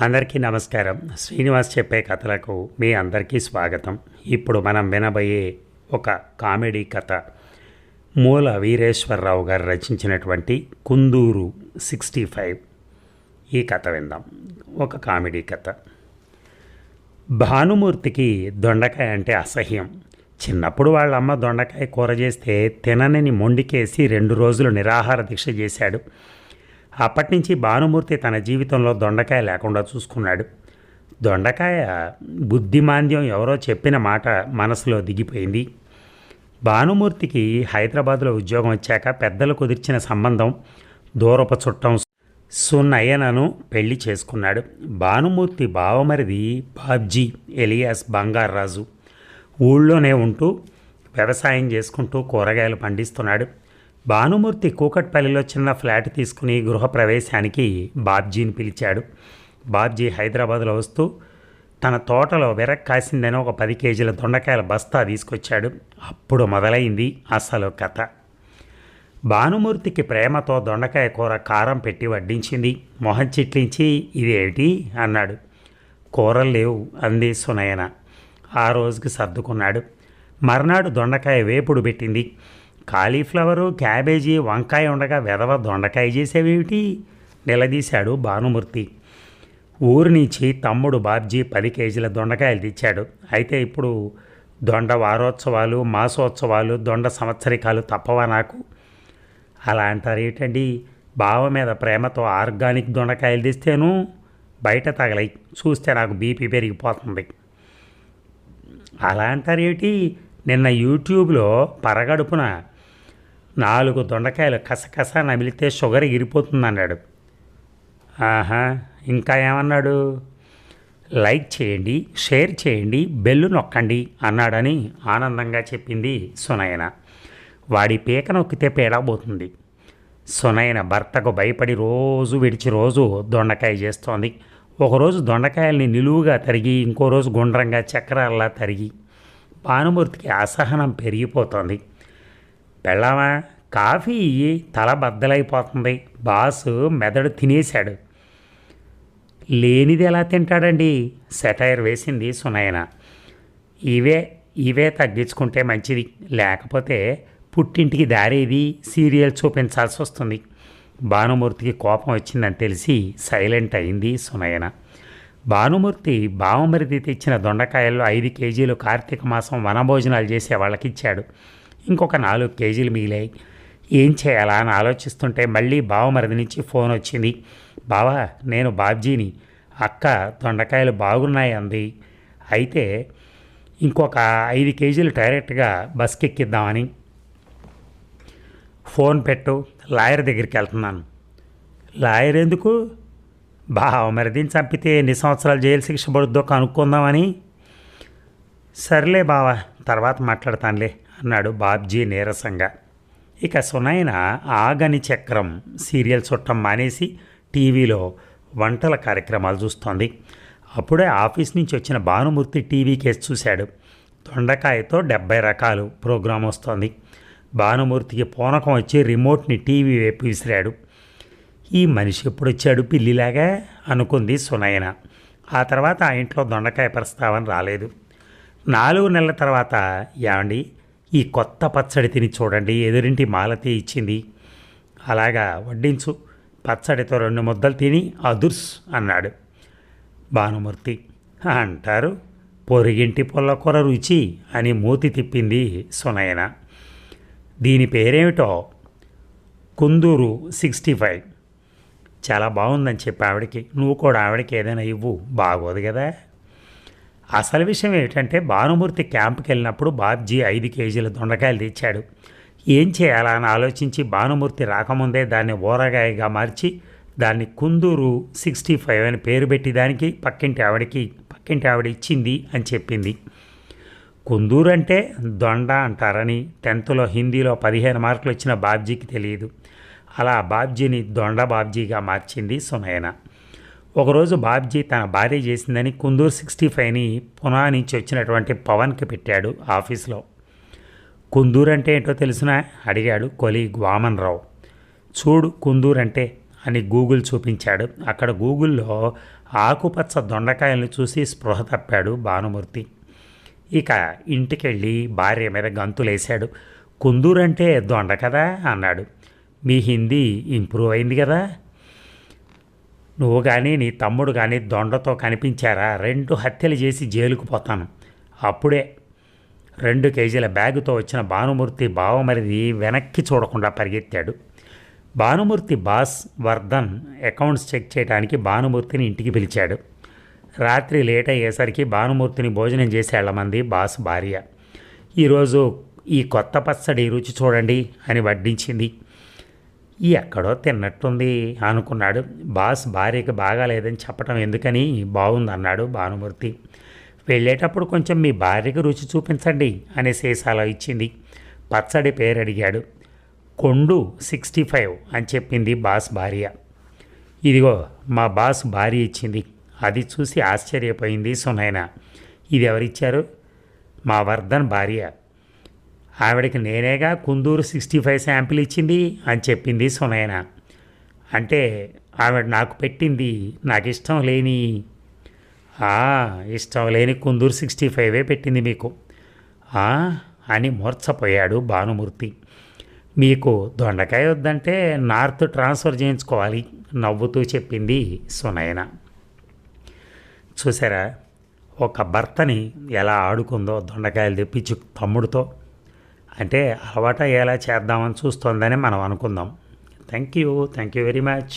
అందరికీ నమస్కారం. శ్రీనివాస్ చెప్పే కథలకు మీ అందరికీ స్వాగతం. ఇప్పుడు మనం వినబోయే ఒక కామెడీ కథ. మూల వీరేశ్వరరావు గారు రచించినటువంటి కుందూరు సిక్స్టీ ఫైవ్. ఈ కథ విందాం. ఒక కామెడీ కథ. భానుమూర్తికి దొండకాయ అంటే అసహ్యం. చిన్నప్పుడు వాళ్ళ అమ్మ దొండకాయ కూర చేస్తే తిననని మొండికేసి రెండు రోజులు నిరాహార దీక్ష చేశాడు. అప్పటినుంచి భానుమూర్తి తన జీవితంలో దొండకాయ లేకుండా చూసుకున్నాడు. దొండకాయ బుద్ధిమాంద్యం ఎవరో చెప్పిన మాట మనసులో దిగిపోయింది. భానుమూర్తికి హైదరాబాద్లో ఉద్యోగం వచ్చాక పెద్దలు కుదిర్చిన సంబంధం దూరప చుట్టం సున్నయ్యనను పెళ్ళి చేసుకున్నాడు. భానుమూర్తి బావమరిది బాబ్జీ ఎలియాస్ బంగారాజు ఊళ్ళోనే ఉంటూ వ్యవసాయం చేసుకుంటూ కూరగాయలు పండిస్తున్నాడు. భానుమూర్తి కూకట్పల్లిలో చిన్న ఫ్లాట్ తీసుకుని గృహప్రవేశానికి బాబ్జీని పిలిచాడు. బాబ్జీ హైదరాబాద్లో వస్తూ తన తోటలో విరక్ కాసిందని ఒక పది కేజీల దొండకాయల బస్తా తీసుకొచ్చాడు. అప్పుడు మొదలైంది అసలు కథ. భానుమూర్తికి ప్రేమతో దొండకాయ కూర కారం పెట్టి వడ్డించింది. మొహం చిట్లించి ఇదేమిటి? అన్నాడు. కూరలు లేవు అంది సునయన. ఆ రోజుకి సర్దుకున్నాడు. మర్నాడు దొండకాయ వేపుడు పెట్టింది. కాలీఫ్లవరు క్యాబేజీ వంకాయ ఉండగా వెదవ దొండకాయ చేసేవేమిటి? నిలదీశాడు భానుమూర్తి. ఊరి నుంచి తమ్ముడు బాబ్జీ పది కేజీల దొండకాయలు తెచ్చాడు. అయితే ఇప్పుడు దొండ వారోత్సవాలు మాసోత్సవాలు దొండ సంవత్సరికాలు తప్పవా నాకు? అలా అంటారు ఏంటండి? బావ మీద ప్రేమతో ఆర్గానిక్ దొండకాయలు తెస్తేను బయట తగలై చూస్తే నాకు బీపీ పెరిగిపోతుంది. అలా అంటారు నిన్న యూట్యూబ్లో పరగడుపున నాలుగు దొండకాయలు కసకస నమిలితే షుగర్ ఎగిరిపోతుంది అన్నాడు ఆహా ఇంకా ఏమన్నాడు? లైక్ చేయండి షేర్ చేయండి బెల్లు నొక్కండి అన్నాడని ఆనందంగా చెప్పింది సునయన. వాడి పీక నొక్కితే పేడబోతుంది సునయన భర్తకు భయపడి రోజు విడిచి రోజు దొండకాయ చేస్తోంది. ఒకరోజు దొండకాయల్ని నిలువుగా తరిగి ఇంకో రోజు గుండ్రంగా చక్రాల్లా తరిగి. భానుమూర్తికి అసహనం పెరిగిపోతోంది. పెళ్ళామా? కాఫీ ఇయ్యి తల బద్దలైపోతుంది. బాసు మెదడు తినేశాడు. లేనిది ఎలా తింటాడండి? సెటైర్ వేసింది సునయన. ఇవే ఇవే తగ్గించుకుంటే మంచిది. లేకపోతే పుట్టింటికి దారేది సీరియల్ చూపించాల్సి వస్తుంది. భానుమూర్తికి కోపం వచ్చిందని తెలిసి సైలెంట్ అయింది సునయన. భానుమూర్తి బావమరిది తెచ్చిన దొండకాయల్లో ఐదు కేజీలు కార్తీక మాసం వనభోజనాలు చేసే వాళ్ళకి ఇచ్చాడు ఇంకొక నాలుగు కేజీలు మిగిలాయి. ఏం చేయాలా అని ఆలోచిస్తుంటే మళ్ళీ బావమరిది నుంచి ఫోన్ వచ్చింది. బావా నేను బాబ్జీని. అక్క దొండకాయలు బాగున్నాయి అంది. అయితే ఇంకొక ఐదు కేజీలు డైరెక్ట్గా బస్కి ఎక్కిద్దామని ఫోన్ పెట్టు లాయర్ దగ్గరికి వెళ్తున్నాను. లాయర్ ఎందుకు? బావ మరిదిని చంపితే ఎన్ని సంవత్సరాలు జైలు శిక్ష పడుద్దో కనుక్కుందామని. సర్లే బావా తర్వాత మాట్లాడతానులే. అన్నాడు బాబ్జీ నీరసంగా. ఇక సునాయన ఆగని చక్రం సీరియల్ చుట్టం మానేసి టీవీలో వంటల కార్యక్రమాలు చూస్తోంది. అప్పుడే ఆఫీస్ నుంచి వచ్చిన భానుమూర్తి టీవీ కేసు చూశాడు. దొండకాయతో డెబ్బై రకాలు ప్రోగ్రాం వస్తోంది. భానుమూర్తికి పూనకం వచ్చి రిమోట్ని టీవీ వైపు విసిరాడు. ఈ మనిషి ఎప్పుడు వచ్చాడు పిల్లిలాగా? అనుకుంది సునయన. ఆ తర్వాత ఆ ఇంట్లో దొండకాయ ప్రస్తావన రాలేదు. నాలుగు నెలల తర్వాత ఏమండి ఈ కొత్త పచ్చడి తిని చూడండి. ఎదురింటి మాలతి ఇచ్చింది. అలాగా వడ్డించు. పచ్చడితో రెండు ముద్దలు తిని అదుర్స్ అన్నాడు భానుమూర్తి. అంటారు పొరిగింటి పొల్లకూర రుచి అని మూతి తిప్పింది సునయన. దీని పేరేమిటో? Kunduru sixty five. చాలా బాగుందని చెప్పి ఆవిడకి. నువ్వు కూడా ఆవిడకి ఏదైనా ఇవ్వు. బాగోదు కదా. అసలు విషయం ఏమిటంటే భానుమూర్తి క్యాంప్కి వెళ్ళినప్పుడు బాబ్జీ ఐదు కేజీల దొండకాయలు తెచ్చాడు. ఏం చేయాలా అని ఆలోచించి భానుమూర్తి రాకముందే దాన్ని ఊరగాయగా మార్చి దాన్ని కుందూరు సిక్స్టీ ఫైవ్ అని పేరు పెట్టి దానికి పక్కింటి ఆవిడకి పక్కింటి ఆవిడ ఇచ్చింది అని చెప్పింది. కుందూరు అంటే దొండ అంటారని టెన్త్లో హిందీలో పదిహేను మార్కులు వచ్చిన బాబ్జీకి తెలియదు. అలా బాబ్జీని దొండ బాబ్జీగా మార్చింది సునయన. ఒకరోజు బాబ్జీ తన భార్య చేసిందని కుందూరు సిక్స్టీ ఫైవ్ని పునా నుంచి వచ్చినటువంటి పవన్కి పెట్టాడు ఆఫీస్లో. కుందూరు అంటే ఏంటో తెలిసినా? అడిగాడు కొలి వామన్ రావు చూడు కుందూరు అంటే అని గూగుల్ చూపించాడు. అక్కడ గూగుల్లో ఆకుపచ్చ దొండకాయలను చూసి స్పృహ తప్పాడు భానుమూర్తి. ఇక ఇంటికెళ్ళి భార్య మీద గంతులేశాడు. కుందూరంటే దొండ కదా? అన్నాడు. మీ హిందీ ఇంప్రూవ్ అయింది కదా? నువ్వు కానీ నీ తమ్ముడు కానీ దొండతో కనిపించారా? రెండు హత్యలు చేసి జైలుకు పోతాను. అప్పుడే రెండు కేజీల బ్యాగుతో వచ్చిన భానుమూర్తి బావమరిది వెనక్కి చూడకుండా పరిగెత్తాడు. Bhanumurthy boss Vardhan accounts check చేయడానికి భానుమూర్తిని ఇంటికి పిలిచాడు. రాత్రి లేట్ అయ్యేసరికి భానుమూర్తిని భోజనం చేసి వెళ్ళమంది బాస్ భార్య. ఈరోజు ఈ కొత్త పచ్చడి రుచి చూడండి అని వడ్డించింది. ఎక్కడో తిన్నట్టుంది అనుకున్నాడు. బాస్ భార్యకి బాగాలేదని చెప్పటం ఎందుకని? బాగుందన్నాడు భానుమూర్తి. వెళ్ళేటప్పుడు కొంచెం మీ భార్యకి రుచి చూపించండి అనే సీసాలో ఇచ్చింది. పచ్చడి పేరు అడిగాడు. కొండు సిక్స్టీ ఫైవ్ అని చెప్పింది బాస్ భార్య. ఇదిగో మా బాస్ భార్య ఇచ్చింది. అది చూసి ఆశ్చర్యపోయింది సునైన. ఇది ఎవరిచ్చారు? మా వర్ధన్ భార్య. ఆవిడకి నేనేగా కుందూరు సిక్స్టీ ఫైవ్ శాంపిల్ ఇచ్చింది అని చెప్పింది సునయన. అంటే ఆవిడ నాకు పెట్టింది నాకు ఇష్టం లేని ఇష్టం లేని కుందూరు సిక్స్టీ ఫైవే పెట్టింది మీకు. అని మూర్చపోయాడు భానుమూర్తి. మీకు దొండకాయ వద్దంటే నార్త్ ట్రాన్స్ఫర్ చేయించుకోవాలి నవ్వుతూ చెప్పింది సునయన. చూసారా ఒక భర్తని ఎలా ఆడుకుందో దొండకాయలు తెప్పించి తమ్ముడితో. అంటే అలవాటు ఎలా చేద్దామని చూస్తోందని మనం అనుకుందాం. Thank you thank you very much